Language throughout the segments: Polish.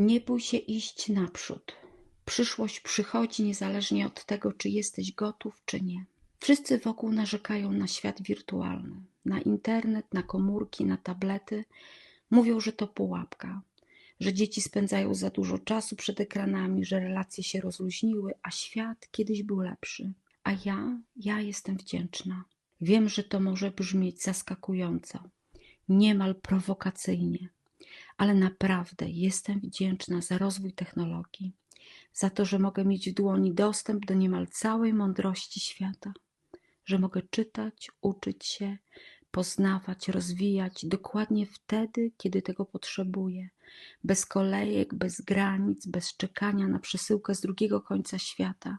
Nie bój się iść naprzód. Przyszłość przychodzi niezależnie od tego, czy jesteś gotów, czy nie. Wszyscy wokół narzekają na świat wirtualny, na internet, na komórki, na tablety. Mówią, że to pułapka, że dzieci spędzają za dużo czasu przed ekranami, że relacje się rozluźniły, a świat kiedyś był lepszy. A ja, ja jestem wdzięczna. Wiem, że to może brzmieć zaskakująco, niemal prowokacyjnie, ale naprawdę jestem wdzięczna za rozwój technologii, za to, że mogę mieć w dłoni dostęp do niemal całej mądrości świata, że mogę czytać, uczyć się, poznawać, rozwijać dokładnie wtedy, kiedy tego potrzebuję, bez kolejek, bez granic, bez czekania na przesyłkę z drugiego końca świata.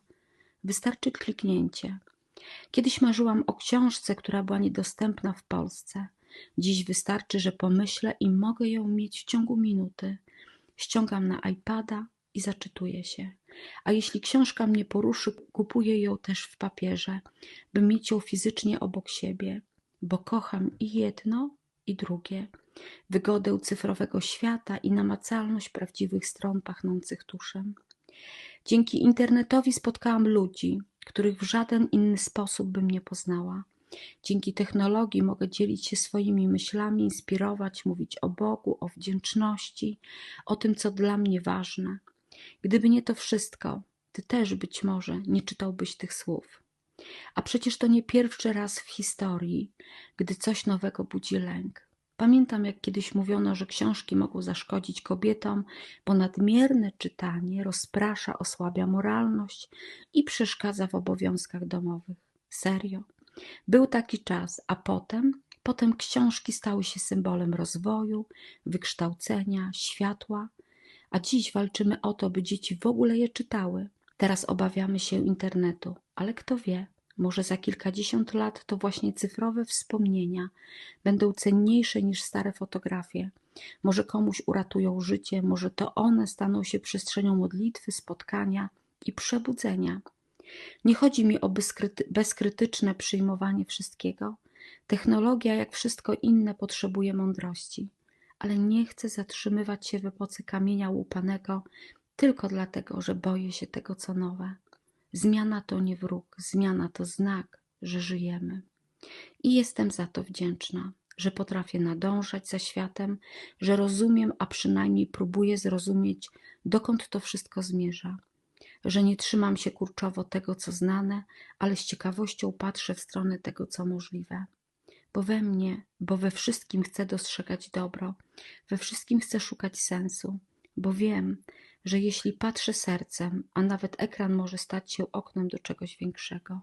Wystarczy kliknięcie. Kiedyś marzyłam o książce, która była niedostępna w Polsce. Dziś wystarczy, że pomyślę i mogę ją mieć w ciągu minuty. Ściągam na iPada i zaczytuję się. A jeśli książka mnie poruszy, kupuję ją też w papierze, by mieć ją fizycznie obok siebie, bo kocham i jedno, i drugie. Wygodę cyfrowego świata i namacalność prawdziwych stron pachnących tuszem. Dzięki internetowi spotkałam ludzi, których w żaden inny sposób bym nie poznała. Dzięki technologii mogę dzielić się swoimi myślami, inspirować, mówić o Bogu, o wdzięczności, o tym, co dla mnie ważne. Gdyby nie to wszystko, ty też być może nie czytałbyś tych słów. A przecież to nie pierwszy raz w historii, gdy coś nowego budzi lęk. Pamiętam, jak kiedyś mówiono, że książki mogą zaszkodzić kobietom, bo nadmierne czytanie rozprasza, osłabia moralność i przeszkadza w obowiązkach domowych. Serio. Był taki czas, a potem, potem książki stały się symbolem rozwoju, wykształcenia, światła, a dziś walczymy o to, by dzieci w ogóle je czytały. Teraz obawiamy się internetu, ale kto wie, może za kilkadziesiąt lat to właśnie cyfrowe wspomnienia będą cenniejsze niż stare fotografie. Może komuś uratują życie, może to one staną się przestrzenią modlitwy, spotkania i przebudzenia. Nie chodzi mi o bezkrytyczne przyjmowanie wszystkiego. Technologia, jak wszystko inne, potrzebuje mądrości, ale nie chcę zatrzymywać się w epoce kamienia łupanego tylko dlatego, że boję się tego, co nowe. Zmiana to nie wróg, zmiana to znak, że żyjemy. I jestem za to wdzięczna, że potrafię nadążać za światem, że rozumiem, a przynajmniej próbuję zrozumieć, dokąd to wszystko zmierza. Że nie trzymam się kurczowo tego, co znane, ale z ciekawością patrzę w stronę tego, co możliwe. Bo we mnie, bo we wszystkim chcę dostrzegać dobro, we wszystkim chcę szukać sensu, bo wiem, że jeśli patrzę sercem, a nawet ekran może stać się oknem do czegoś większego.